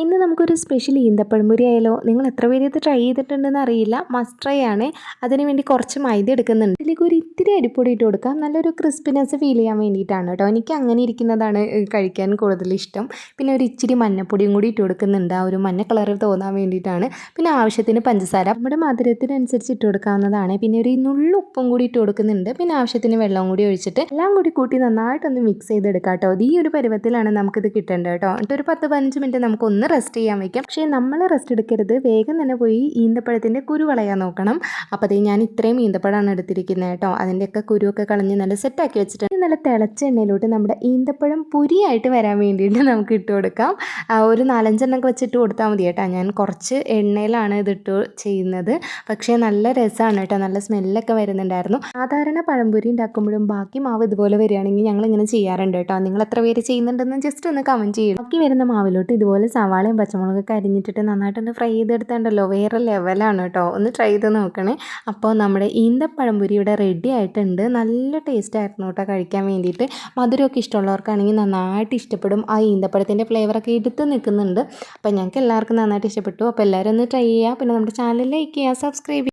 ഇന്ന് നമുക്കൊരു സ്പെഷ്യൽ ഈന്തപ്പഴംപൊരി ആയാലോ? നിങ്ങൾ എത്ര പേര് ഇത് ട്രൈ ചെയ്തിട്ടുണ്ടെന്ന് അറിയില്ല. മസ്റ്റ് ട്രൈ ആണ്. അതിന് വേണ്ടി കുറച്ച് മൈദ എടുക്കുന്നുണ്ട്. ഇതിലേക്ക് ഒരു ഇത്തിരി അരിപ്പൊടി ഇട്ട് കൊടുക്കാം. നല്ലൊരു ക്രിസ്പിനെസ് ഫീൽ ചെയ്യാൻ വേണ്ടിയിട്ടാണ് കേട്ടോ. എനിക്ക് അങ്ങനെ ഇരിക്കുന്നതാണ് കഴിക്കാൻ കൂടുതൽ ഇഷ്ടം. പിന്നെ ഒരു ഇച്ചിരി മഞ്ഞപ്പൊടിയും കൂടി ഇട്ട് കൊടുക്കുന്നുണ്ട്. ആ ഒരു മഞ്ഞ കളർ തോന്നാൻ വേണ്ടിയിട്ടാണ്. പിന്നെ ആവശ്യത്തിന് പഞ്ചസാര. നമ്മുടെ മധുരത്തിനനുസരിച്ച് ഇട്ട് കൊടുക്കാവുന്നതാണ്. പിന്നെ ഒരു നുള്ളു ഉപ്പും കൂടി ഇട്ട് കൊടുക്കുന്നുണ്ട്. പിന്നെ ആവശ്യത്തിന് വെള്ളം കൂടി ഒഴിച്ചിട്ട് എല്ലാം കൂടി കൂട്ടി നന്നായിട്ടൊന്ന് മിക്സ് ചെയ്തെടുക്കാം കേട്ടോ. ഈ ഒരു പരുവത്തിലാണ് നമുക്കിത് കിട്ടേണ്ടത് കേട്ടോ. എന്നിട്ട് ഒരു പത്ത് പതിനഞ്ച് മിനിറ്റ് നമുക്കൊന്ന് റെസ്റ്റ് ചെയ്യാൻ വെക്കാം പക്ഷേ നമ്മൾ റെസ്റ്റ് എടുക്കരുത്. വേഗം തന്നെ പോയി ഈന്തപ്പഴത്തിന്റെ കുരു കളയാൻ നോക്കണം. അപ്പോൾ അതേ ഞാൻ ഇത്രയും ഈന്തപ്പഴമാണ് എടുത്തിരിക്കുന്നത് കേട്ടോ. അതിന്റെയൊക്കെ കുരുവൊക്കെ കളഞ്ഞ് നല്ല സെറ്റാക്കി വെച്ചിട്ട് നല്ല തിളച്ച എണ്ണയിലോട്ട് നമ്മുടെ ഈന്തപ്പഴം പുരിയായിട്ട് വരാൻ വേണ്ടിയിട്ട് നമുക്ക് ഇട്ട് കൊടുക്കാം. ഒരു നാലഞ്ചെണ്ണൊക്കെ വെച്ചിട്ട് കൊടുത്താൽ മതി കേട്ടോ. ഞാൻ കുറച്ച് എണ്ണയിലാണ് ഇതിട്ട് ചെയ്യുന്നത്. പക്ഷേ നല്ല രസമാണ് കേട്ടോ. നല്ല സ്മെല്ലൊക്കെ വരുന്നുണ്ടായിരുന്നു. സാധാരണ പഴംപൊരി ഉണ്ടാക്കുമ്പോഴും ബാക്കി മാവ് ഇതുപോലെ വരികയാണെങ്കിൽ ഞങ്ങൾ ഇങ്ങനെ ചെയ്യാറുണ്ട് കേട്ടോ. നിങ്ങൾ എത്ര പേര് ചെയ്യുന്നുണ്ടെന്ന് ജസ്റ്റ് ഒന്ന് കമന്റ് ചെയ്യും. ബാക്കി വരുന്ന മാവിലോട്ട് ഇതുപോലെ സവാളയും പച്ചമുളകൊക്കെ അരിഞ്ഞിട്ടിട്ട് നന്നായിട്ടൊന്ന് ഫ്രൈ ചെയ്തെടുത്തുണ്ടല്ലോ. വേറെ ലെവലാണ് കേട്ടോ ഒന്ന് ട്രൈ ചെയ്ത് നോക്കണേ. അപ്പോൾ നമ്മുടെ ഈന്തപ്പഴംപൊരി ഇവിടെ റെഡി ആയിട്ടുണ്ട്. നല്ല ടേസ്റ്റ് ആയിരുന്നു കേട്ടോ കഴിക്കാൻ വേണ്ടിയിട്ട്. മധുരമൊക്കെ ഇഷ്ടമുള്ളവർക്കാണെങ്കിൽ നന്നായിട്ട് ഇഷ്ടപ്പെടും. ആ ഈന്തപ്പഴത്തിന്റെ ഫ്ലേവറൊക്കെ എടുത്ത് നിൽക്കുന്നുണ്ട്. അപ്പോൾ ഞങ്ങൾക്ക് എല്ലാവർക്കും നന്നായിട്ട് ഇഷ്ടപ്പെട്ടു. അപ്പോൾ എല്ലാവരും ഒന്ന് ട്രൈ ചെയ്യുക പിന്നെ നമ്മുടെ ചാനൽ ലൈക്ക് ചെയ്യുക സബ്സ്ക്രൈബ്